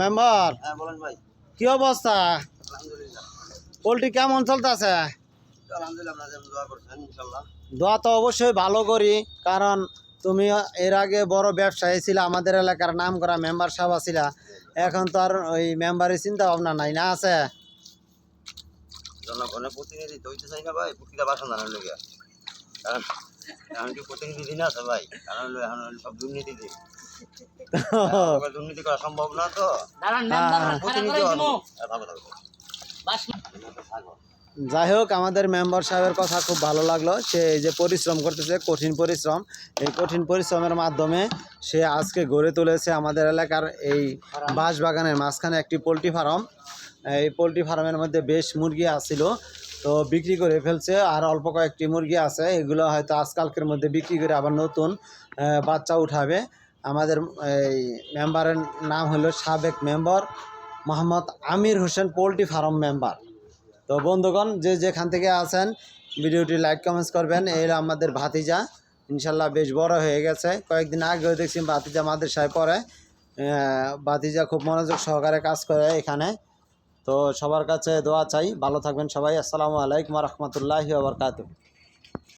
Member হ্যাঁ ভাই। কি অবস্থা? পোলট্রি কেমন চলতেছে? দোয়া তো অবশ্যই ভালো করি কারণ তুমি এর আগে বড় ব্যবসায়ী ছিল আমাদের এলাকার নাম করা মেম্বার সাহেব ছিল। এখন তো আর ওই মেম্বারের চিন্তা ভাবনা নাই না আছে? জনগণের প্রতিনিধি তো চাই না ভাই প্রতিটা বাসন জানার লেগে কারণ এখন কি প্রতিনিধি না ভাই। কারণ এখন সব দুর্নীতি দিন। দুর্নীতি করা সম্ভব না তো। হ্যাঁ। হ্যাঁ, থাকবে যাই হোক আমাদের মেম্বার সাহেবের কথা খুব ভালো লাগল। সে এই যে পরিশ্রম করতেছে কঠিন পরিশ্রম। এই কঠিন পরিশ্রমের মাধ্যমে সে আজকে গড়ে তুলেছে আমাদের এলাকার এই বাঁশবাগানের মাঝখানে একটি পোলট্রি ফার্ম। এই পোলট্রি ফার্মের মধ্যে বেশ মুরগি আসছিল তো বিক্রি করে ফেলছে আর অল্প কয়েকটি মুরগি আছে এগুলো হয়তো আজকালকের মধ্যে বিক্রি করে আবার নতুন বাচ্চা উঠাবে। আমাদের এই মেম্বারের নাম হলো সাবেক member Mohammad Amir Hossain poultry farm member তো বন্ধুগণ যে যেখান থেকে আছেন ভিডিওটি লাইক কমেন্টস করবেন। এই আমাদের ভাতিজা। ইনশাল্লাহ বেশ বড় হয়ে গেছে। কয়েকদিন আগেও দেখছি ভাতিজা মাদ্রাসায় আহ, ভাতিজা খুব মনোযোগ সহকারে কাজ করে এখানে। তো সবার কাছে দোয়া চাই। ভালো থাকবেন সবাই। আসসালামু আলাইকুম রহমতুল্লাহি আবরকাত